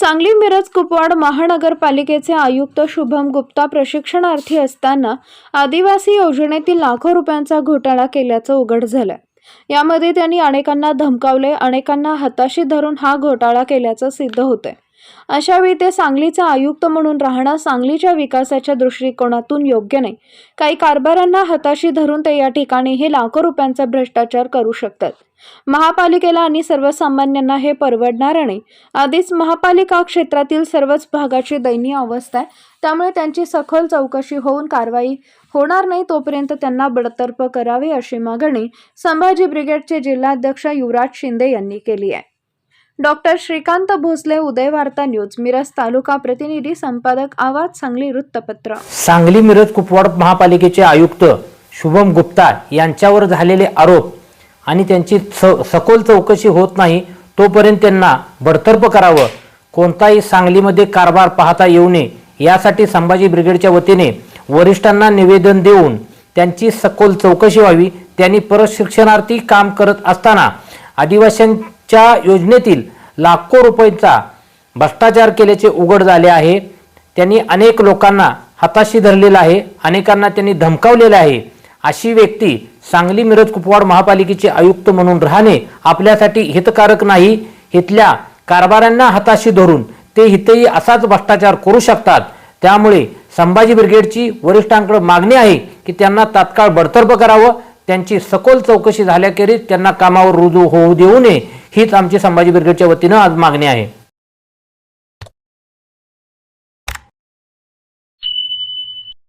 सांगली मिरज कुपवाड महानगरपालिकेचे आयुक्त शुभम गुप्ता प्रशिक्षणार्थी असताना आदिवासी योजनेतील लाखो रुपयांचा घोटाळा केल्याचं उघड झालं यामध्ये त्यांनी अनेकांना धमकावले अनेकांना हाताशी धरून हा घोटाळा केल्याचं सिद्ध होतंय. अशावेळी ते सांगलीचा आयुक्त म्हणून राहणं सांगलीच्या विकासाच्या दृष्टिकोनातून योग्य नाही. काही कारभारांना हाताशी धरून ते या ठिकाणी हे लाखो रुपयांचा भ्रष्टाचार करू शकतात. महापालिकेला आणि सर्वसामान्यांना हे परवडणार नाही. आधीच महापालिका क्षेत्रातील सर्वच भागाची दयनीय अवस्था आहे. त्यामुळे त्यांची सखोल चौकशी होऊन कारवाई होणार नाही तोपर्यंत त्यांना बडतर्फ करावे अशी मागणी संभाजी ब्रिगेडचे जिल्हाध्यक्ष युवराज शिंदे यांनी केली आहे. डॉक्टर श्रीकांत भोसले उदय वार्ता न्यूज मिरज तालुका प्रतिनिधी संपादक आवाज सांगली वृत्तपत्र. सांगली मिरज कुपवाड महापालिकेचे आयुक्त शुभम गुप्ता यांच्यावर झालेले आरोप आणि त्यांची स- सखोल चौकशी होत नाही तोपर्यंत त्यांना बडतर्फ करावं. कोणताही सांगलीमध्ये कारभार पाहता येऊ नये. यासाठी संभाजी ब्रिगेडच्या वतीने वरिष्ठांना निवेदन देऊन त्यांची सखोल चौकशी व्हावी. त्यांनी प्रशिक्षणार्थी काम करत असताना च्या योजनेतील लाखो रुपयांचा भ्रष्टाचार केल्याचे उघड झाले आहे. त्यांनी अनेक लोकांना हाताशी धरलेला आहे. अनेकांना त्यांनी धमकावलेलं आहे. अशी व्यक्ती सांगली मिरज कुपवाड महापालिकेचे आयुक्त म्हणून राहणे आपल्यासाठी हितकारक नाही. इथल्या कारभाऱ्यांना हाताशी धरून ते इथेही असाच भ्रष्टाचार करू शकतात. त्यामुळे संभाजी ब्रिगेडची वरिष्ठांकडे मागणी आहे की त्यांना तात्काळ बडतर्फ करावं. त्यांची सखोल चौकशी झाल्याखेरीज त्यांना कामावर रुजू होऊ देऊ नये. हीच आमची संभाजी ब्रिगेडच्या वतीनं आज मागणी आहे.